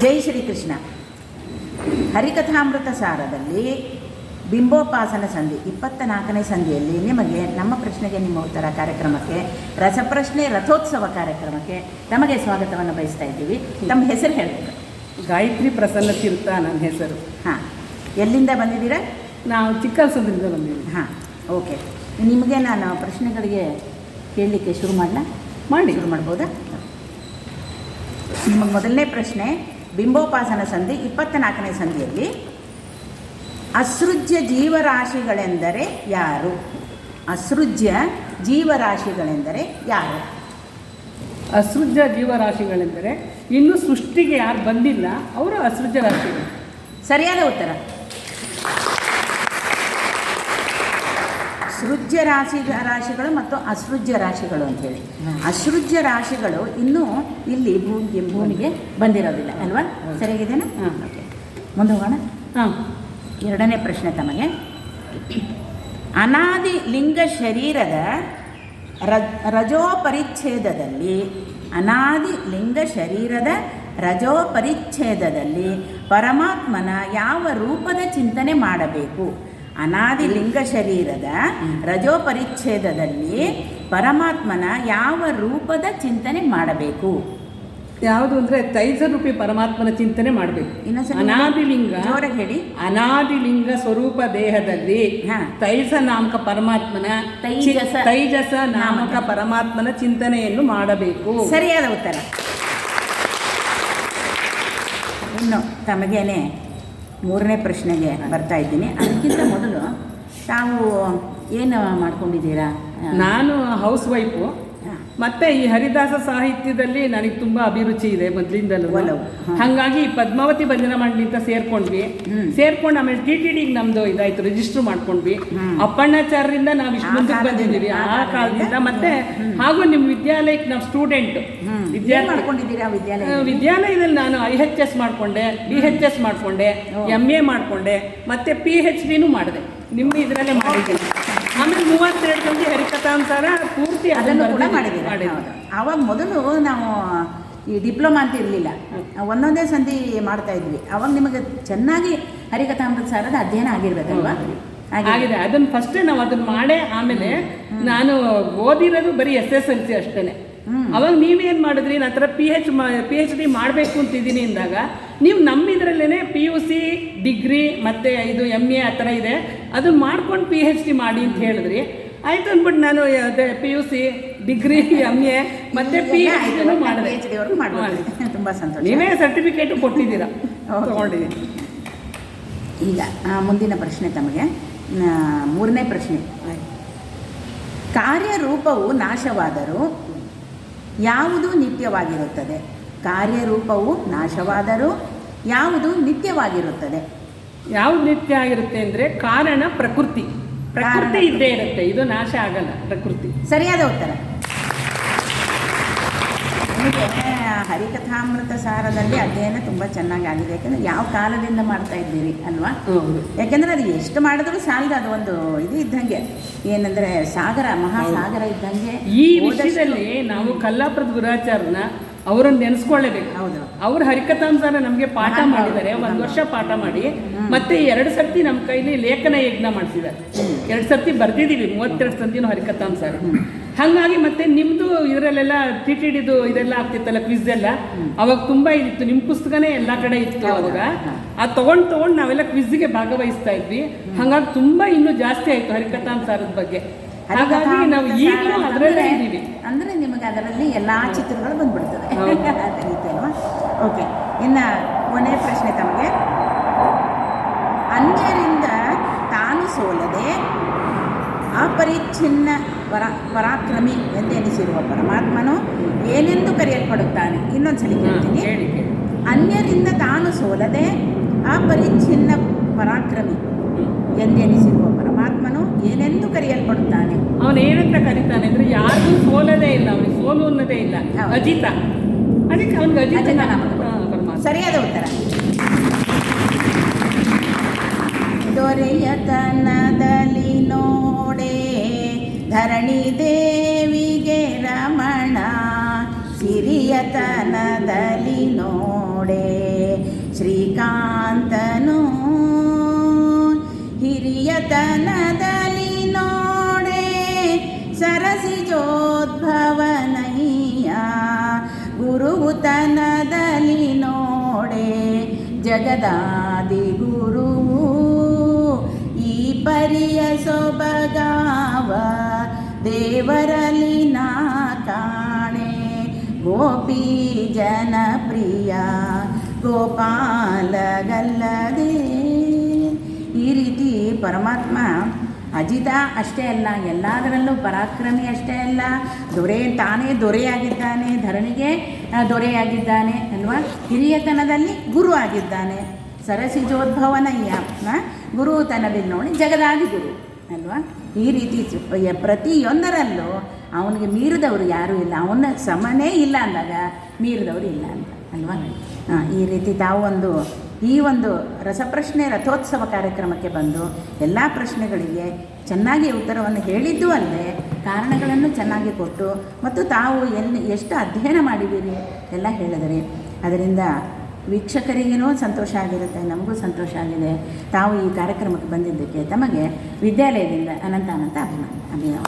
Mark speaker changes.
Speaker 1: ಜೈ ಶ್ರೀಕೃಷ್ಣ. ಹರಿಕಥಾಮೃತ ಸಾರದಲ್ಲಿ ಬಿಂಬೋಪಾಸನ ಸಂಧಿ ಇಪ್ಪತ್ತ ನಾಲ್ಕನೇ ಸಂಧಿಯಲ್ಲಿ ನಿಮಗೆ ನಮ್ಮ ಪ್ರಶ್ನೆಗೆ ನಿಮ್ಮ ಉತ್ತರ ಕಾರ್ಯಕ್ರಮಕ್ಕೆ ರಸಪ್ರಶ್ನೆ ರಥೋತ್ಸವ ಕಾರ್ಯಕ್ರಮಕ್ಕೆ ತಮಗೆ ಸ್ವಾಗತವನ್ನು ಬಯಸ್ತಾ ಇದ್ದೀವಿ. ತಮ್ಮ ಹೆಸರು ಹೇಳಬೇಕು
Speaker 2: ಗಾಯತ್ರಿ ಪ್ರಸನ್ನ ತೀರ್ಥ ನನ್ನ ಹೆಸರು.
Speaker 1: ಹಾಂ ಎಲ್ಲಿಂದ ಬಂದಿದ್ದೀರಾ?
Speaker 2: ನಾವು ಚಿಕ್ಕಲ್ಸಂದ್ರಿಂದ ಬಂದಿದ್ದೀವಿ.
Speaker 1: ಹಾಂ ಓಕೆ. ನಿಮಗೆ ನಾನು ಪ್ರಶ್ನೆಗಳಿಗೆ ಕೇಳಲಿಕ್ಕೆ ಶುರು ಮಾಡಲಾ?
Speaker 2: ಮಾಡಿ.
Speaker 1: ಶುರು ಮಾಡ್ಬೋದಾ? ನಿಮಗೆ ಮೊದಲನೇ ಪ್ರಶ್ನೆ ಬಿಂಬೋಪಾಸನ ಸಂಧಿ ಇಪ್ಪತ್ತ ನಾಲ್ಕನೇ ಸಂಧಿಯಲ್ಲಿ ಅಸೃಜ್ಯ ಜೀವರಾಶಿಗಳೆಂದರೆ ಯಾರು? ಅಸೃಜ್ಯ ಜೀವರಾಶಿಗಳೆಂದರೆ ಯಾರು?
Speaker 2: ಅಸೃಜ್ಯ ಜೀವರಾಶಿಗಳೆಂದರೆ ಇನ್ನು ಸೃಷ್ಟಿಗೆ ಯಾರು ಬಂದಿಲ್ಲ ಅವರು ಅಸೃಜ್ಯ ರಾಶಿಗಳು.
Speaker 1: ಸರಿಯಾದ ಉತ್ತರ. ಸೃಜ್ಯ ರಾಶಿ ರಾಶಿಗಳು ಮತ್ತು ಅಸೃಜ್ಯ ರಾಶಿಗಳು ಅಂತೇಳಿ ಅಸೃಜ್ಯ ರಾಶಿಗಳು ಇನ್ನೂ ಇಲ್ಲಿ ಭೂಮಿಗೆ ಭೂಮಿಗೆ ಬಂದಿರೋದಿಲ್ಲ ಅಲ್ವಾ? ಸರಿಯಾಗಿದೆನಾ?
Speaker 2: ಹಾಂ
Speaker 1: ಓಕೆ. ಮುಂದೆ ಹೋಗೋಣ.
Speaker 2: ಹಾಂ
Speaker 1: ಎರಡನೇ ಪ್ರಶ್ನೆ ತಮಗೆ. ಅನಾದಿ ಲಿಂಗ ಶರೀರದ ರಜೋ ರಜೋಪರಿಚ್ಛೇದದಲ್ಲಿ ಅನಾದಿ ಲಿಂಗ ಶರೀರದ ರಜೋಪರಿಚ್ಛೇದದಲ್ಲಿ ಪರಮಾತ್ಮನ ಯಾವ ರೂಪದ ಚಿಂತನೆ ಮಾಡಬೇಕು? ಅನಾದಿ ಲಿಂಗ ಶರೀರದ ರಜೋಪರಿಚ್ಛೇದದಲ್ಲಿ ಪರಮಾತ್ಮನ ಯಾವ ರೂಪದ ಚಿಂತನೆ ಮಾಡಬೇಕು?
Speaker 2: ಯಾವುದು ಅಂದರೆ ತೈಜರೂಪಿ ಪರಮಾತ್ಮನ ಚಿಂತನೆ ಮಾಡಬೇಕು. ಅನಾದಿಲಿಂಗ
Speaker 1: ಹೇಳಿ.
Speaker 2: ಅನಾದಿಲಿಂಗ ಸ್ವರೂಪ ದೇಹದಲ್ಲಿ. ತೈಜ ನಾಮಕ ಪರಮಾತ್ಮನ
Speaker 1: ತೈಜಸ
Speaker 2: ತೈಜಸ ನಾಮಕ. ಪರಮಾತ್ಮನ ಚಿಂತನೆಯನ್ನು ಮಾಡಬೇಕು.
Speaker 1: ಸರಿಯಾದ ಉತ್ತರ. ಇನ್ನು ತಮಗೇನೆ ಮೂರನೇ ಪ್ರಶ್ನೆಗೆ ಬರ್ತಾ ಇದ್ದೀನಿ ಅದಕ್ಕಿಂತ ಮೊದಲು ತಾವು ಏನು ಮಾಡ್ಕೊಂಡಿದ್ದೀರಾ
Speaker 2: ನಾನು ಹೌಸ್ ವೈಫು. ಮತ್ತೆ ಈ ಹರಿದಾಸ ಸಾಹಿತ್ಯದಲ್ಲಿ ನನಗೆ ತುಂಬಾ ಅಭಿರುಚಿ ಇದೆ ಮೊದಲಿಂದಲೂ. ಹಂಗಾಗಿ ಪದ್ಮಾವತಿ ಭಜನಾ ಮಂಡಳಿ ಅಂತ ಸೇರ್ಕೊಂಡ್ವಿ ಸೇರ್ಕೊಂಡ ಆಮೇಲೆ ಟಿ ಟಿ ಡಿ ನಮ್ದು ಇದಾಯ್ತು ರಿಜಿಸ್ಟರ್ ಮಾಡ್ಕೊಂಡ್ವಿ.
Speaker 1: ಅಪ್ಪಣ್ಣಾಚಾರರಿಂದ
Speaker 2: ಅಪ್ಪಣ್ಣಾಚಾರ್ಯರಿಂದ ನಾವು ಇಷ್ಟು
Speaker 1: ಆ
Speaker 2: ಮುಂದಕ್ಕೆ ಬಂದಿದ್ದೀವಿ.
Speaker 1: ಆ ಕಾಲದಿಂದ.
Speaker 2: ಮತ್ತೆ ಹಾಗೂ ನಿಮ್ಮ ವಿದ್ಯಾಲಯಕ್ಕೆ ನಾವು ಸ್ಟೂಡೆಂಟ್ ವಿದ್ಯಾಲಯದಲ್ಲಿ ನಾನು ಐ ಎಚ್ ಎಸ್ ಮಾಡಿಕೊಂಡೆ ಬಿ ಎಚ್ ಎಸ್ ಮಾಡಿಕೊಂಡೆ
Speaker 1: ಎಂ
Speaker 2: ಎಂ ಎ ಮಾಡಿಕೊಂಡೆ ಮತ್ತೆ ಪಿ ಎಚ್ ಡಿನೂ ಮಾಡಿದೆ. ನಿಮ್ಮ ಇದರಲ್ಲೇ ಮಾಡಿದ್ದೀನಿ. ಆಮೇಲೆ ಮೂವತ್ತೆರಡು ಗಂಟೆ ಹರಿಕಥಾ ಅಂತಾರ ಪೂರ್ತಿ
Speaker 1: ಅದನ್ನು ಕೂಡ ಮಾಡಿದ್ದೀವಿ. ಆವಾಗ ಮೊದಲು ನಾವು ಈ ಡಿಪ್ಲೊಮಾ ಅಂತ ಇರಲಿಲ್ಲ. ಒಂದೊಂದೇ ಸಂಧಿ ಮಾಡ್ತಾ ಇದ್ವಿ. ಅವಾಗ ನಿಮಗೆ ಚೆನ್ನಾಗಿ ಹರಿಕಥಾಮೃತ ಸಾರದ ಅಧ್ಯಯನ ಆಗಿರ್ಬೇಕಲ್ವಾ?
Speaker 2: ಆಗಿದೆ. ಅದನ್ನು ಫಸ್ಟ್ ನಾವು ಅದನ್ನ ಮಾಡೇ ಆಮೇಲೆ ನಾನು ಓದಿರೋದು ಬರೀ ಎಸ್ ಎಸ್ ಎಲ್ ಸಿ ಅಷ್ಟೇನೆ.
Speaker 1: ಹ್ಮ್.
Speaker 2: ಅವಾಗ ನೀವೇನು ಮಾಡಿದ್ರಿ? ನನ್ನ ಹತ್ರ P H P H D ಮಾಡಬೇಕು ಅಂತಿದ್ದೀನಿ ಅಂದಾಗ ನೀವು ನಮ್ಮ ಇದರಲ್ಲೇ ಪಿ ಯು ಸಿ ಡಿಗ್ರಿ ಮತ್ತು ಇದು ಎಂ ಎ ಆ ಥರ ಇದೆ. ಅದನ್ನು ಮಾಡ್ಕೊಂಡು ಪಿ ಎಚ್ ಡಿ ಮಾಡಿ ಅಂತ ಹೇಳಿದ್ರಿ. ಆಯ್ತು ಅಂದ್ಬಿಟ್ಟು ನಾನು ಅದೇ P U C degree M A ಮತ್ತೆ ಪಿ ಎಚ್ ಡಿನೂ ಮಾಡಿದೆ.
Speaker 1: ಮಾಡ್ಬೋದು. ತುಂಬ ಸಂತೋಷ.
Speaker 2: ನೀವೇ ಸರ್ಟಿಫಿಕೇಟು ಕೊಟ್ಟಿದ್ದೀರಾ. ತೊಗೊಂಡಿದ್ದೀನಿ
Speaker 1: ಈಗ ಮುಂದಿನ ಪ್ರಶ್ನೆ ತಮಗೆ. ಮೂರನೇ ಪ್ರಶ್ನೆ. ಕಾರ್ಯರೂಪವು ನಾಶವಾದರೂ ಯಾವುದು ನಿತ್ಯವಾಗಿರುತ್ತದೆ? ಕಾರ್ಯರೂಪವು ನಾಶವಾದರೂ ಯಾವುದು ನಿತ್ಯವಾಗಿರುತ್ತದೆ?
Speaker 2: ಯಾವುದು ನಿತ್ಯ ಆಗಿರುತ್ತೆ ಅಂದರೆ ಕಾರಣ ಪ್ರಕೃತಿ. ಪ್ರಕೃತಿ. ಇದ್ದೇ ಇರುತ್ತೆ. ಇದು ನಾಶ ಆಗಲ್ಲ ಪ್ರಕೃತಿ.
Speaker 1: ಸರಿಯಾದ ಉತ್ತರ. ಹರಿಕಥಾಮೃತ ಸಾರದಲ್ಲಿ ಅಧ್ಯಯನ ತುಂಬ ಚೆನ್ನಾಗಿ ಆಗಿದೆ. ಯಾಕಂದರೆ ಯಾವ ಕಾಲದಿಂದ ಮಾಡ್ತಾ ಇದ್ದೀರಿ ಅಲ್ವಾ? ಯಾಕಂದ್ರೆ ಅದು ಎಷ್ಟು ಮಾಡಿದ್ರು ಸಾಲದ ಅದು ಒಂದು ಇದು ಇದ್ದಂಗೆ. ಏನಂದರೆ ಸಾಗರ ಮಹಾಸಾಗರ ಇದ್ದಂಗೆ
Speaker 2: ಈ ವಿಷಯದಲ್ಲಿ ನಾವು ಕಲ್ಲಾಪುರದ ಗುರಾಚಾರ್ಯನ ಅವರನ್ನು ನೆನೆಸ್ಕೊಳ್ಳೇಬೇಕು. ಅವ್ರ ಹರಿಕಥಾಂಸಾರ ನಮಗೆ ಪಾಠ ಮಾಡಿದ್ದಾರೆ. ಒಂದು ವರ್ಷ ಪಾಠ ಮಾಡಿ. ಮತ್ತೆ ಎರಡು ಸರ್ತಿ ನಮ್ಮ ಕೈಲಿ ಲೇಖನ ಯಜ್ಞ ಮಾಡಿಸಿದ್ದಾರೆ. ಎರಡು ಸರ್ತಿ ಬರ್ದಿದ್ದೀವಿ ಮೂವತ್ತೆರಡು ಸರ್ತಿನೂ ಹರಿಕಥಾಂಸಾರ ಹಾಗಾಗಿ ಮತ್ತೆ ನಿಮ್ಮದು ಇದರಲ್ಲೆಲ್ಲ ಟಿ ಟಿ ಡಿದು ಇದೆಲ್ಲ ಆಗ್ತಿತ್ತಲ್ಲ ಕ್ವಿಸ್ ಎಲ್ಲ? ಅವಾಗ ತುಂಬ ಇದಿತ್ತು. ನಿಮ್ಮ ಪುಸ್ತಕನೇ ಎಲ್ಲ ಕಡೆ ಇತ್ತು. ಅವಾಗ.
Speaker 1: ಆ
Speaker 2: ಅದು ತಗೊಂಡು ತಗೊಂಡು ನಾವೆಲ್ಲ ಕ್ವಿಜ್ಗೆ ಭಾಗವಹಿಸ್ತಾ ಇದ್ವಿ. ಹಾಗಾಗಿ ತುಂಬ ಇನ್ನೂ ಜಾಸ್ತಿ ಆಯಿತು ಹರಿಕಥಾಂಸಾರದ ಬಗ್ಗೆ. ಹಾಗಾಗಿ ನಾವು ಈಗಲೂ ಅದರಲ್ಲೇ ಇದ್ದೀವಿ.
Speaker 1: ಅಂದರೆ ನಿಮಗೆ ಅದರಲ್ಲಿ ಎಲ್ಲ ಚಿತ್ರಗಳು ಬಂದ್ಬಿಡ್ತದೆ. ಅದೇ ರೀತಿ ಅಲ್ವಾ ಓಕೆ ಇನ್ನು ಕೊನೆಯ ಪ್ರಶ್ನೆ ತಮಗೆ. ಅನ್ಯರಿಂದ ತಾನು ಸೋಲದೆ ಅಪರಿಚ್ಛಿನ್ನ ಪರ ಪರಾಕ್ರಮಿ ಎಂದೆನಿಸಿರುವ ಪರಮಾತ್ಮನು ಏನೆಂದು ಕರೆಯಲ್ಪಡುತ್ತಾನೆ? ಇನ್ನೊಂದ್ಸಲಿ ಕೇಳ್ತೀನಿ. ಅನ್ಯರಿಂದ ತಾನು ಸೋಲದೆ ಅಪರಿಚ್ಛಿನ್ನ ಪರಾಕ್ರಮಿ ಎಂದೆನಿಸಿರುವ ಪರಮಾತ್ಮನು ಏನೆಂದು ಕರೆಯಲ್ಪಡುತ್ತಾನೆ?
Speaker 2: ಅವನು ಏನಂತ ಕರೀತಾನೆ ಅಂದ್ರೆ ಯಾರಿಗೂ ಸೋಲದೇ ಇಲ್ಲ ಅವನಿಗೆ ಸೋಲು ಅನ್ನೋದೇ ಇಲ್ಲ. ಅಜಿತ ಅದಕ್ಕೆ ಅವನಿಗೆ ಅಜಿತ.
Speaker 1: ಸರಿಯಾದ ಉತ್ತರ. ದೊರೆಯತನದಲ್ಲಿ ನೋಡೆ ಧರಣಿ ದೇವಿಗೆ ರಮಣ ಸಿರಿಯತನದಲ್ಲಿ ನೋಡೆ ಶಾಂತನು ಹಿರಿಯತನದಲ್ಲಿ ನೋಡೆ ಸರಸಿಜೋದ್ಭವನಯ್ಯ ಗುರುತನದಲ್ಲಿ ನೋಡೆ ಜಗದಾದಿ ಗುರುವು. ಈ ಪರಿಯ ಸೊಬಗಾವ ದೇವರಲ್ಲಿ ನಾ ಕಾಣೆ. ಗೋಪಿ ಜನಪ್ರಿಯ ರೀತಿ ಪರಮಾತ್ಮ ಅಜಿತ ಅಷ್ಟೇ ಅಲ್ಲ, ಎಲ್ಲದರಲ್ಲೂ ಪರಾಕ್ರಮಿ ಅಷ್ಟೇ ಅಲ್ಲ, ದೊರೆ ತಾನೇ ದೊರೆಯಾಗಿದ್ದಾನೆ, ಧರಣಿಗೆ ದೊರೆಯಾಗಿದ್ದಾನೆ ಅಲ್ವಾ ಹಿರಿಯತನದಲ್ಲಿ ಗುರು ಆಗಿದ್ದಾನೆ. ಸರಸಿಜೋದ್ಭವನಯ್ಯ ಗುರು ಗುರುತನದಲ್ಲಿ ನೋಡಿ ಜಗದಾದಿ ಗುರು ಅಲ್ವಾ? ಈ ರೀತಿ ಪ್ರತಿಯೊಂದರಲ್ಲೂ ಅವನಿಗೆ ಮೀರಿದವರು ಯಾರೂ ಇಲ್ಲ. ಅವನ ಸಮನೇ ಇಲ್ಲ ಅಂದಾಗ ಮೀರಿದವರು ಇಲ್ಲ ಅಂತ ಅಲ್ವಾ? ಈ ರೀತಿ ತಾವು ಒಂದು ಈ ಒಂದು ರಸಪ್ರಶ್ನೆ ರಥೋತ್ಸವ ಕಾರ್ಯಕ್ರಮಕ್ಕೆ ಬಂದು ಎಲ್ಲ ಪ್ರಶ್ನೆಗಳಿಗೆ ಚೆನ್ನಾಗಿ ಉತ್ತರವನ್ನು ಹೇಳಿದ್ದು ಅಲ್ಲದೆ ಕಾರಣಗಳನ್ನು ಚೆನ್ನಾಗಿ ಕೊಟ್ಟು ಮತ್ತು ತಾವು ಎಲ್ಲಿ ಎಷ್ಟು ಅಧ್ಯಯನ ಮಾಡಿದ್ದೀರಿ ಎಲ್ಲ ಹೇಳಿದರೆ. ಅದರಿಂದ ವೀಕ್ಷಕರಿಗೇನೂ ಸಂತೋಷ ಆಗಿರುತ್ತೆ ನಮಗೂ ಸಂತೋಷ ಆಗಿದೆ. ತಾವು ಈ ಕಾರ್ಯಕ್ರಮಕ್ಕೆ ಬಂದಿದ್ದಕ್ಕೆ ತಮಗೆ ವಿದ್ಯಾಲಯದಿಂದ ಅನಂತ ಅನಂತ ಅಭಿಮಾನ ಅಭಿನವ